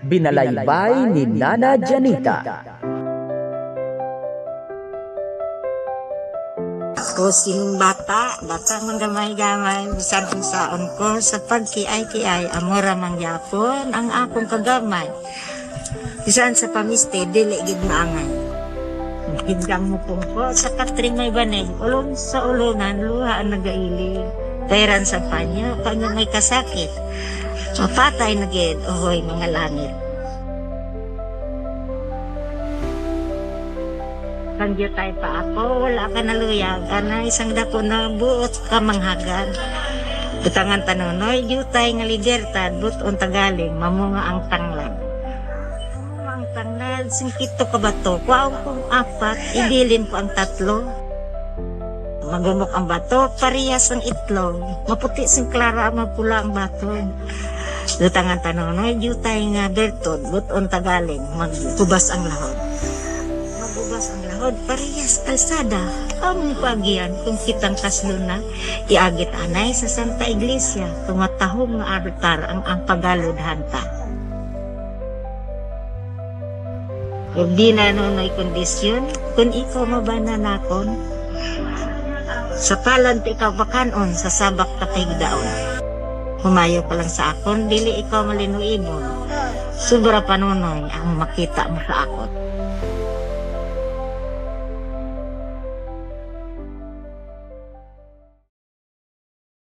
Binalaybay ni Nana Janita. Ako sinong bata, bata man gamay-gamay, bisan kung saon ko, sa pagkiay-kiay, amora mang yapon, ang akong kagamay. Bisan sa pamiste, dili gid maangay. Higdang mo pong ko, sa katring may banay, ulong sa ulungan, luha ang nagailig. Pairan sa panyo, kanya may kasakit. Mapatay na gid, ohoy mga langit. Kangyo tayo pa ako, wala ka na luyag. Ana, isang dako na buot ka manghagan. Butangan tanonoy, jutay nga libertad, buton tagaling, mamunga ang tanglad. Mamunga ang tanglad, singkito ka ba to? Kuwaw kong apat, ibilin ko ang tatlo. Magumok ang bato, parehas ang itlog. Maputi sing klara, mapula ang bato. Dutangan tanonoy, jutay nga bertod, buton tagaling, magkubas ang lahod mabugas ang lahod, parehas kalsada. Among pagyan kung kitang kaslo na, iagit anay sa Santa Iglesia, tumatahong nga altar ang ang pagalod hanta. Kung di na nunoy kondisyon, kung ikaw mabananakon, sa palan ti ikaw bakanon, sa sabak tapig daon. Humayo pa lang sa akon, dili ikaw malinuibon. Sobra panunoy ang makita mo sa akon.